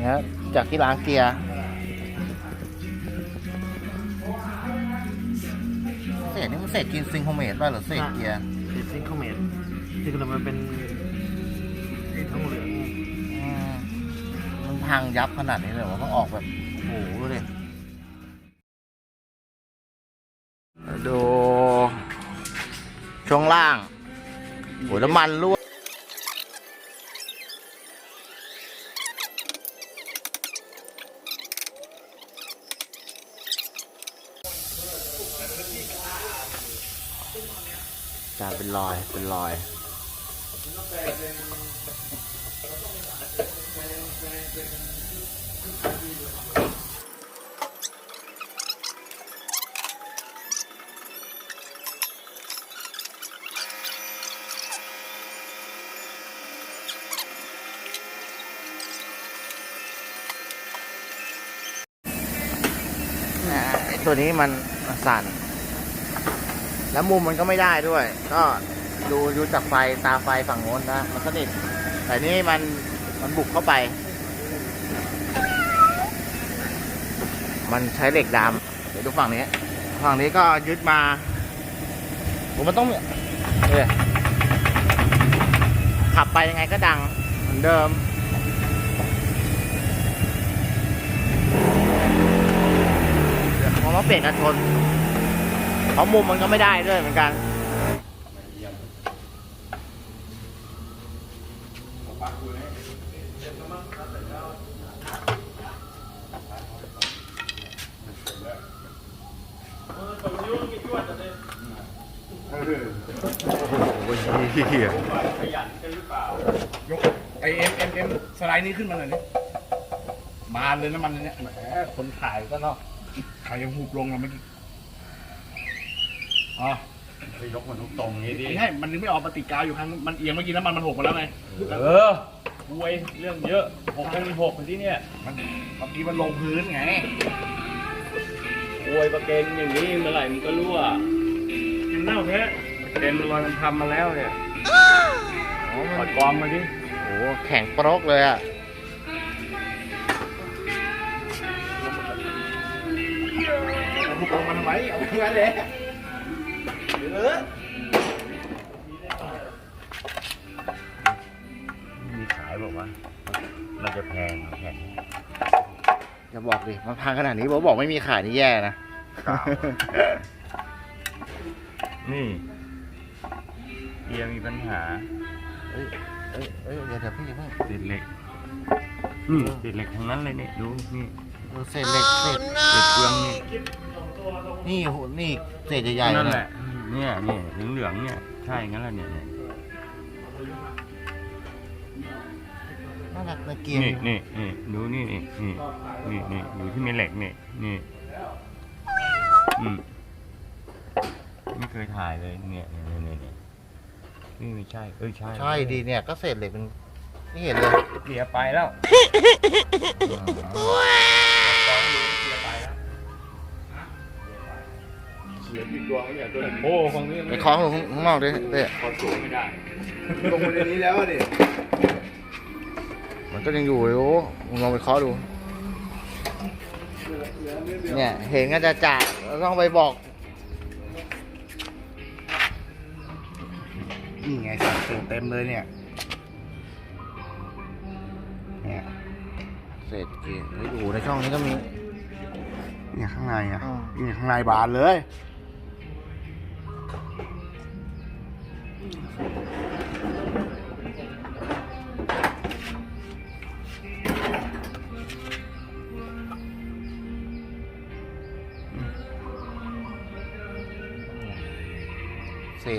เนี่ยจากที่ล้างเกียร์เศษนี่มันเศษกินซิงโครเมตป่ะหรือเศษเกียร์เป็นซิงเกิลเมตที่กำลังมันเป็นทั้งเหลืองอืมมันพังยับขนาดนี้เลยว่าต้องออกแบบโอ้โหดูดิดูช่วงล่างโอ้ยน้ำมันรั่วจานเป็น รอย เป็นรอย ตัวนี้มันสั่น แล้วมุมมันก็ไม่ได้ด้วย ก็ดูดูจากไฟตาไฟฝั่งโน้นนะมันสนิทแต่นี่มันมันบุกเข้าไป มันใช้เหล็กดำเดี๋ยวดูฝั่งนี้ ฝั่งนี้ก็ยึดมาผมมันต้องเนี่ยขับไปยังไงก็ดังเหมือนเดิมเดี๋ยวผมว่าเปลี่ยนกันชน เพราะมุมมันก็ไม่ได้ด้วยเหมือนกันโอ้โหเฮียยกไอเอ็มเอ็มเอ็มสไลด์นี้ขึ้นมาหน่อยนี่บาเลยน้ำมันเนี่ยแหมคนถ่ายก็เนาะถ่ายยังหูบลงอะเมื่ อกี้อ๋อไปยกมันตรงๆนี้ดิไม่ใช่มันนึงไม่ออกปฏิกาอยู่ครั้งมันเอียงเมื่อกี้น้ำมันมันหกมาแล้วไงเออคุยเรื่องเยอะหกพันหกที่เนี่ยมันเมื่อกี้มันลงพื้นไงคุยประเกนอย่างนี้เมื่อไหร่มันก็รั่วกินเน่าแท้ประเกนมันลอยมันทำมาแล้วเนี่ยถอดกองมาดิโอ้โหแข็งโปรกเลยอะเอาหูบลงมันไว้เอาเพื่อนเลยเออมีขายบอกว่า มันจะแพงแพงจะบอกดิมันพังขนาดนี้บอกบอกไม่มีขายนี่แย่นะ นี่เกียร์มีปัญหาเอ้ยเอ้ยเอ้ยเดี๋ยวเดี๋ยวพี่อย่าเพิ่งติดเหล็กนี่ติดเหล็กทั้งนั้นเลยเนี่ยดูนี่ดูเศษเหล็กเศษติดเปลืองนี่นี่โหนี่เศษใหญ่ๆนั่นเยแหละ เนี่ยนี่เหลืองๆเนี่ย ใช่งั้นแหละเนี่ยเนี่ยน่ารักนะเกียร์นี่นี่นี่ดูนี่นี่นี่นี่นี่ดูที่มีเหล็กนี่นี่อืมไม่เคยถ่ายเลยเนี่ยเนี่ยเนี่ยเนี่ยนี่ไม่ใช่เอ้ยใช่ใช่ดีเนี่ยก็เศษเหล็กเป็นไม่เห็นเลยเกียร์ไปแล้ว เสียติดตัวเนี่ยตัวโอ้ฟังนี้ไปคล้องลงข้างนอกดิเต้ขอสูงไม่ได้ ลงมาในนี้แล้วดิมันก็ยังอยู่เลยโอ้มึงลองไปเคาะดู เนี่ย เห็นก็จะจ่าเราต้องไปบอกนี่ไงสัตว์เต็มเลยเนี่ย เนี่ยเศษเกียร์เฮ้ยอยู่ในช่องนี้ก็มี เนี่ยข้างในอะอ่านี่ข้างในบานเลย เศ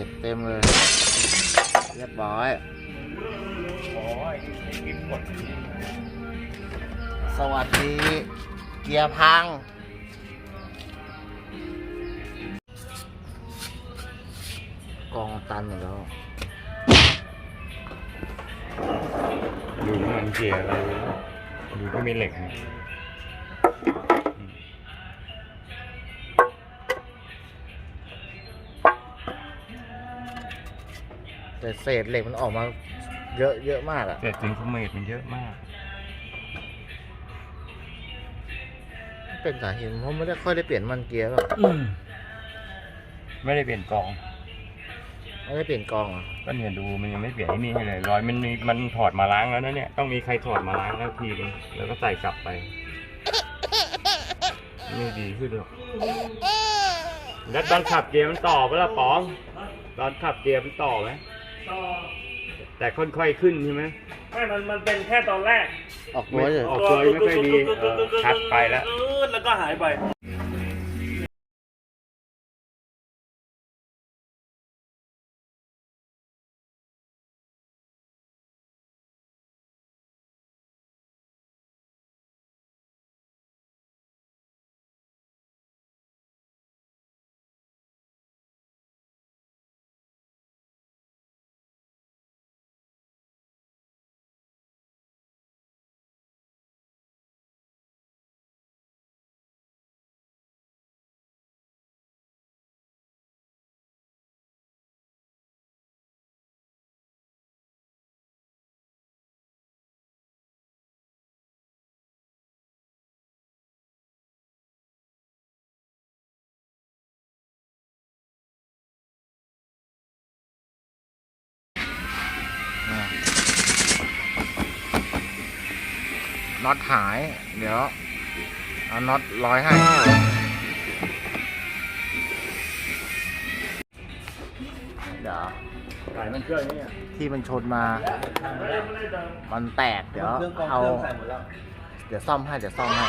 ษเต็มเลย เรียบร้อยสวัสดี เกียร์พังกองตันแล้ว ดูมันเกียร์อะไรดูก็มีเหล็กนะแต่เศษเหล็กมันออกมาเยอะเยอะมากอะแต่ถึงคอมเมตมันเยอะมาก เป็นสาเหตุเพราะไม่ได้ค่อยได้เปลี่ยนมันเกียร์หรอกไม่ได้เปลี่ยนกอง ไม่ได้เปลี่ยนกองเหรอก็เนี่ยดูมันยังไม่เปลี่ยนไอ้นี่ให้เลยรอยมันมีมันถอดมาล้างแล้วนะเนี่ยต้องมีใครถอดมาล้างแล้วทีนึงแล้วก็ใส่กลับไปไม่ดีขึ้นหรอกแล้วตอนขับเกียร์มันต่อปะล่ะป๋อง ตอนขับเกียร์มันต่อไหมต่อแต่ค่อยๆขึ้นใช่ไหมไม่มันมันเป็นแค่ตอนแรกออกตัวเฉยออกตัวไม่ค่อยดีเออชัดไปแล้วแล้วก็หายไป น็อตหาย เดี๋ยว เอาน็อตร้อยให้ เดี๋ยวสายมันเครื่องนี่ที่มันชนมา มันแตก เดี๋ยว เอา เดี๋ยวซ่อมให้ เดี๋ยวซ่อมให้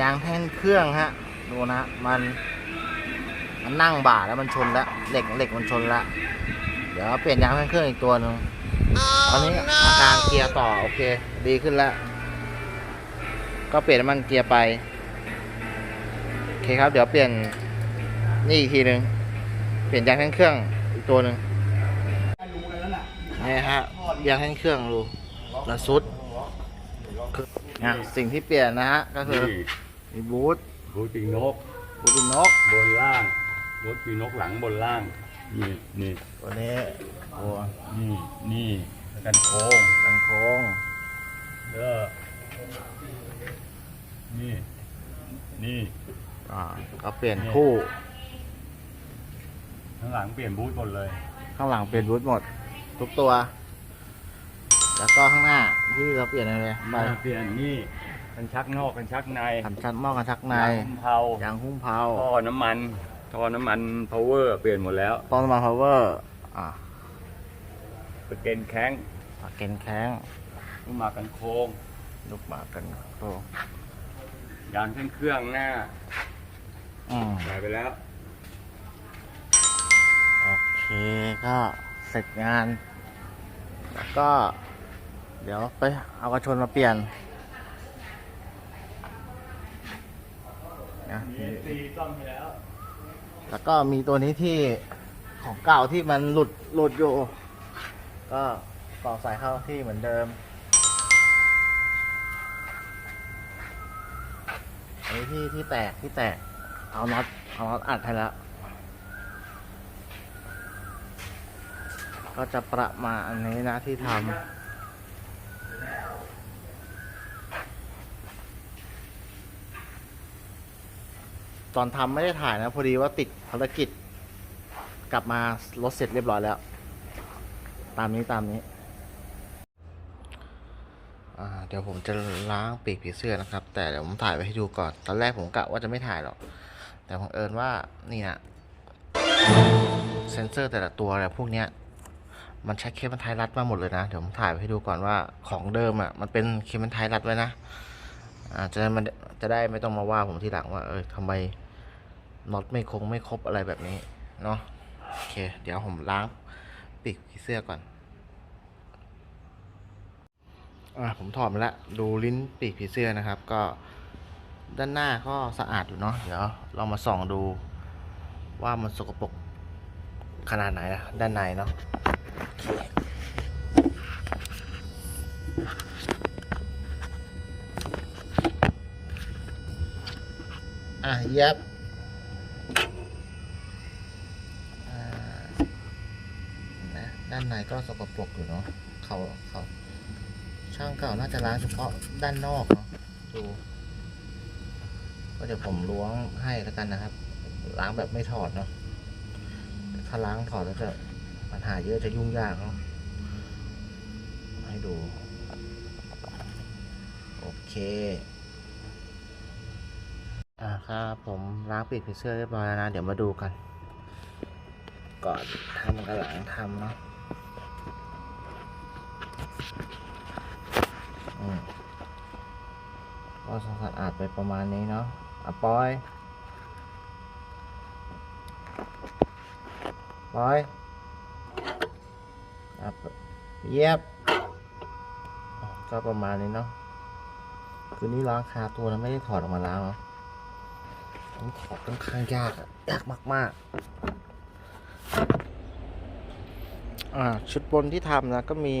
ยางแท่นเครื่องฮะดูนะมันมันนั่งบ่าแล้วมันชนแล้วเหล็กเหล็กมันชนแล้วเดี๋ยวเปลี่ยนยางแท่นเครื่องอีกตัวหนึ่งตอนนี้อาการเกียร์ต่อโอเค ดีขึ้นแล้วก็เปลี่ยนน้ำมันเกียร์ไปโอเคครับ เดี๋ยวเปลี่ยนนี่อีกทีหนึ่งเปลี่ยนยางแท่นเครื่องอีกตัวหนึ่งนี่ฮะยางแท่นเครื่องดูระสุดนะสิ่งที่เปลี่ยนนะฮะก็คือนี่ มีบูทบูติงนกบูทเป็นนกบนล่างรถปีนกหลังบนล่าง นี่นี่ตัวนี้โอ้นี่นี่กันโค้งกันโค้งเออนี่ นี่อ่าก็เปลี่ยนคู่ ข้างหลังเปลี่ยนบูทหมดเลย ข้างหลังเปลี่ยนบูทหมด ทุกตัว แล้วก็ข้างหน้าที่เราเปลี่ยนอะไรไปเปลี่ยนนี่ กันชักนอกกันชักในขันชันหม้อกันชักในยางเผายางหุ้มเผาท่อน้ำมันท่อน้ำมัน power เปลี่ยนหมดแล้วต้นมาพาวเวอร์อ่าสเกนแข้งปากเกนแข้งลูกหมากันโค้งลูกหมากกันโค้งยางเครื่องเครื่องหน้าอืมใส่ไปแล้ว โอเคก็เสร็จงาน แล้วก็ เดี๋ยวไปเอากระชนมาเปลี่ยน นะตีซ่อมไปแล้วแล้วก็มีตัวนี้ที่ของเก่าที่มันหลุดหลุดอยู่ ก็ต่อสายเข้าที่เหมือนเดิมอันนี้ที่ที่แตกที่แตก เอาน็อตเอาน็อตอัดให้แล้ว ก็จะประมาณอันนี้นะที่ทำ ตอนทำไม่ได้ถ่ายนะ พอดีว่าติดภารกิจ กลับมารถเสร็จเรียบร้อยแล้ว ตามนี้ตามนี้ เดี๋ยวผมจะล้างปีกผีเสื้อนะครับ แต่เดี๋ยวผมถ่ายไว้ให้ดูก่อน ตอนแรกผมกะว่าจะไม่ถ่ายหรอก แต่บังเอิญว่านี่นะเซนเซอร์แต่ละตัวอะไรพวกเนี้ยมันใช้เคเบิลไทยรัดมาหมดเลยนะ เดี๋ยวผมถ่ายไว้ให้ดูก่อนว่าของเดิมอะมันเป็นเคเบิลไทยรัดไว้นะอ่าจะได้มันจะได้ไม่ต้องมาว่าผมทีหลังว่าเออทำไม น็อตไม่คงไม่ครบอะไรแบบนี้เนาะโอเค เดี๋ยวผมล้างปีกผีเสื้อก่อนอ่าผมถอดมาแล้วดูลิ้นปีกผีเสื้อนะครับ ก็ด้านหน้าก็สะอาดอยู่เนาะเดี๋ยวเรามาส่องดูว่ามันสกปรกขนาดไหนนะด้านในเนาะอะเย็บอ่านะด้านใน ก็สกปรกอยู่เนาะเขาเขาช่างเก่าน่าจะล้างเฉพาะด้านนอกเนาะดู ก็เดี๋ยวผมล้วงให้แล้วกันนะครับ ล้างแบบไม่ถอดเนาะถ้าล้างถอดแล้วจะปัญหาเยอะจะยุ่งยากเนาะให้ดู โอเคอ่าครับผมล้างปีกผีเสื้อเรียบร้อยแล้วนะ เดี๋ยวมาดูกัน ก่อนทำกับหลังทำเนาะอืม ก็สะอาดไปประมาณนี้เนาะอะปอยปอยอะเย็บก็ประมาณนี้เนาะคืนนี้ล้างคาตัวแล้วไม่ได้ถอดออกมาล้างเนาะผมถอดค่อนข้างยากอะยากมาก ๆ อ่า ชุดบนที่ทำนะก็มี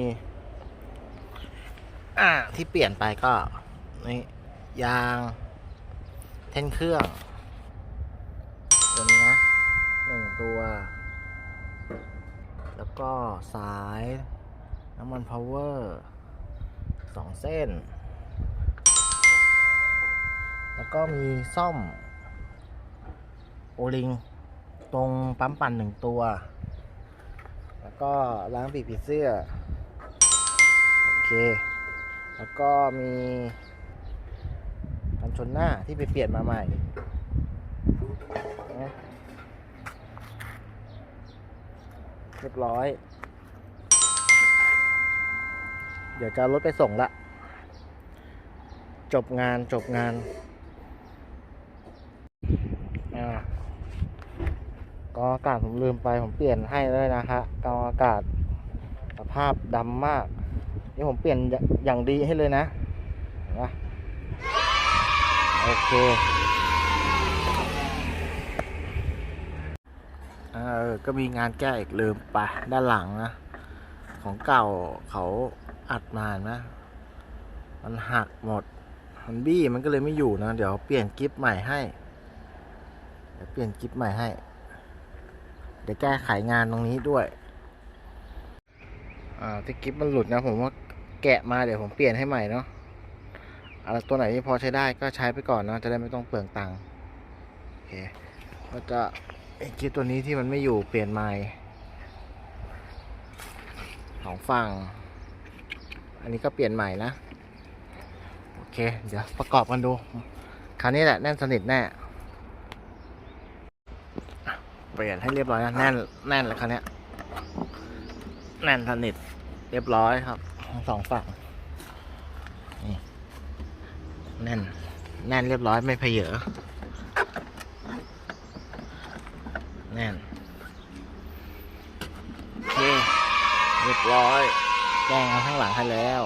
อ่าที่เปลี่ยนไปก็นี่ ยางเท่นเครื่อง ตัวนี้นะหนึ่งตัว แล้วก็สายน้ำมันพาวเวอร์สองเส้น แล้วก็มีซ่อม โอลิง ตรงปั๊มปั่นหนึ่งตัว แล้วก็ล้างปีกผีเสื้อ โอเค แล้วก็มี ชนหน้าที่ไปเปลี่ยนมาใหม่นะเรียบร้อย เดี๋ยวจะรถไปส่งละ จบงานจบงานอ่ากองอากาศผมลืมไปผมเปลี่ยนให้เลยนะฮะกองอากาศสภาพดำมาก นี่ผมเปลี่ยนอย่างดีให้เลยนะนะ โอเคเออก็มีงานแก้อีกลืมไปด้านหลังนะ ของเก่าเขาอัดมานไหมมันหักหมดมันบี้มันก็เลยไม่อยู่นะ เดี๋ยวเปลี่ยนกิฟใหม่ให้ เดี๋ยวเปลี่ยนกิฟใหม่ให้ เดี๋ยวแก้ไขงานตรงนี้ด้วย อ่าที่กิฟมันหลุดนะผมว่าแกะมาเดี๋ยวผมเปลี่ยนให้ใหม่เนาะ อะไรตัวไหนที่พอใช้ได้ก็ใช้ไปก่อนเนะจะได้ไม่ต้องเปลืองตังค์โอเคก็จะไอ้กิฟตัวนี้ที่มันไม่อยู่เปลี่ยนใหม่สองฝั่ง อันนี้ก็เปลี่ยนใหม่นะ โอเค เดี๋ยวประกอบกันดู คราวนี้แหละแน่นสนิทแน่ เปลี่ยนให้เรียบร้อยนะแน่นแน่นเลยคราวนี้แน่นสนิทเรียบร้อยครับทั้งสองฝั่งนี่ แน่น แน่นเรียบร้อยไม่เพเยอแน่น โอเค เรียบร้อยแจ้งเอาข้างหลังให้แล้ว